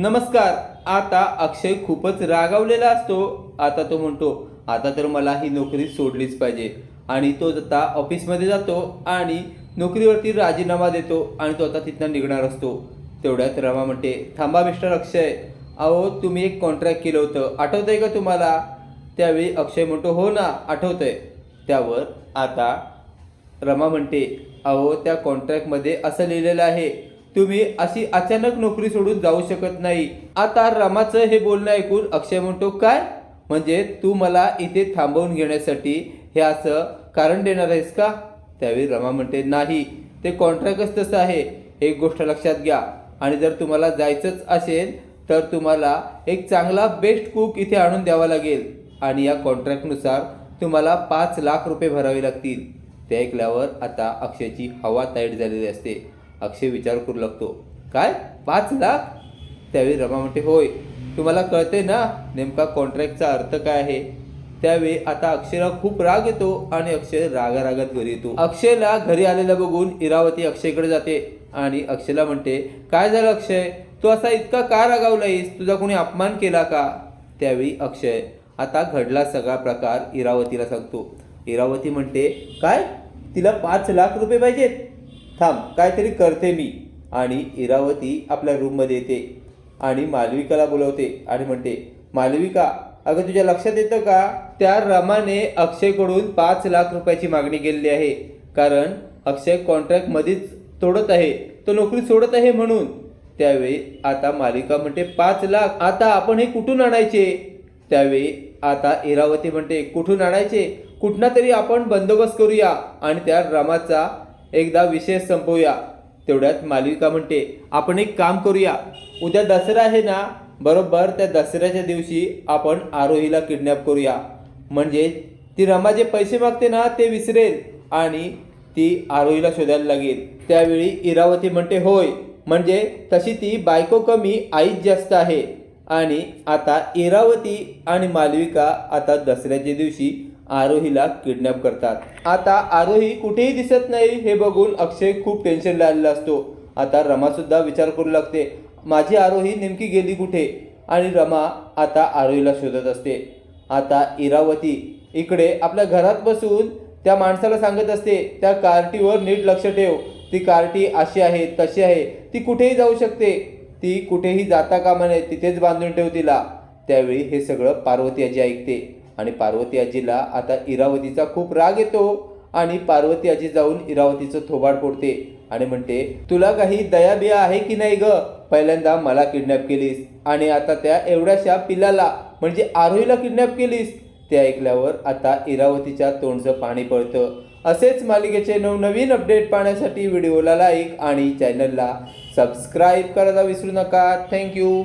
नमस्कार आता अक्षय खूपच रागावलेला असतो. आता तो म्हणतो आता तर मला ही नोकरी सोडलीच पाहिजे. आणि तो आता ऑफिसमध्ये जातो आणि नोकरीवरती राजीनामा देतो आणि तो आता तिथनं निघणार असतो. तेवढ्यात रमा म्हणते थांबा मिस्टर अक्षय. अहो तुम्ही एक कॉन्ट्रॅक्ट केलं होतं. आठवतंय का तुम्हाला? त्यावेळी अक्षय म्हणतो हो ना आठवतंय. त्यावर आता रमा म्हणते अहो त्या कॉन्ट्रॅक्टमध्ये असं लिहिलेलं आहे तुम्ही अशी अचानक नोकरी सोडून जाऊ शकत नाही. आता रमाचं हे बोलणं ऐकून अक्षय म्हणतो काय? म्हणजे तू मला इथे थांबवून घेण्यासाठी हे असं कारण देणार आहेस का? त्यावेळी रमा म्हणते नाही. ते कॉन्ट्रॅक्टच तसं आहे. एक गोष्ट लक्षात घ्या. आणि जर तुम्हाला जायचंच असेल तर तुम्हाला एक चांगला बेस्ट कुक इथे आणून द्यावा लागेल. आणि या कॉन्ट्रॅक्टनुसार तुम्हाला पाच लाख रुपये भरावे लागतील. ते ऐकल्यावर आता अक्षयची हवा ताईट झालेली असते. अक्षय विचार करू लागतो. काय? पाच लाख? त्यावेळी रमा म्हणते होय. तुम्हाला कळते ना नेमका कॉन्ट्रॅक्टचा अर्थ काय आहे? त्यावेळी आता अक्षयला खूप राग येतो आणि अक्षय रागारागात घरी येतो. अक्षयला घरी आलेला बघून इरावती अक्षयकडे जाते आणि अक्षयला म्हणते काय झालं अक्षय? तू असा इतका का रागावलायस? तुझा कोणी अपमान केला का? त्यावेळी अक्षय आता घडला सगळा प्रकार इरावतीला सांगतो. इरावती म्हणते काय? तिला पाच लाख रुपये पाहिजेत? थांब काहीतरी करते मी. आणि इरावती आपल्या रूममध्ये येते आणि मालविकाला बोलवते आणि म्हणते मालविका अगं तुझ्या लक्षात येतं का? त्या रमाने अक्षयकडून पाच लाख रुपयाची मागणी केलेली आहे. कारण अक्षय कॉन्ट्रॅक्टमध्येच तोडत आहे. तो नोकरी सोडत आहे म्हणून. त्यावेळी आता मालिका म्हणते पाच लाख आता आपण हे कुठून आणायचे? त्यावेळी आता इरावती म्हणते कुठून आणायचे? कुठना तरी आपण बंदोबस्त करूया. आणि त्या रमाचा एकदा विषय संपवूया. तेवढ्यात मालविका म्हणते आपण एक काम करूया. उद्या दसरा आहे ना बरोबर त्या दसऱ्याच्या दिवशी आपण आरोहीला किडनॅप करूया. म्हणजे ती रमा जे पैसे मागते ना ते विसरेल आणि ती आरोहीला शोधायला लागेल. त्यावेळी इरावती म्हणते होय म्हणजे तशी ती बायको कमी आईच जास्त आहे. आणि आता इरावती आणि मालविका आता दसऱ्याच्या दिवशी आरोहीला किडनॅप करतात. आता आरोही कुठेही दिसत नाही हे बघून अक्षय खूप टेन्शनला आलेला असतो. आता रमासुद्धा विचार करू लागते माझी आरोही नेमकी गेली कुठे? आणि रमा आता आरोहीला शोधत असते. आता इरावती इकडे आपल्या घरात बसून त्या माणसाला सांगत असते त्या कार्टीवर नीट लक्ष ठेव. ती कार्टी अशी आहे तशी आहे. ती कुठेही जाऊ शकते. ती कुठेही जाता कामा नये तिथेच बांधून ठेव तिला. त्यावेळी हे सगळं पार्वती आजी ऐकते. आणि पार्वती आजीला आता इरावतीचा खूप राग येतो आणि पार्वती आजी जाऊन इरावतीचं थोबाड फोडते आणि म्हणते तुला काही दया बिया आहे की नाही ग? पहिल्यांदा मला किडनॅप केलीस आणि आता त्या एवढ्याशा पिल्लाला म्हणजे आरोहीला किडनॅप केलीस? ते ऐकल्यावर आता इरावतीच्या तोंडचं पाणी पडतं असेच मालिकेचे नवनवीन अपडेट पाहण्यासाठी व्हिडिओला लाईक आणि चॅनलला सबस्क्राईब करायला विसरू नका. थँक्यू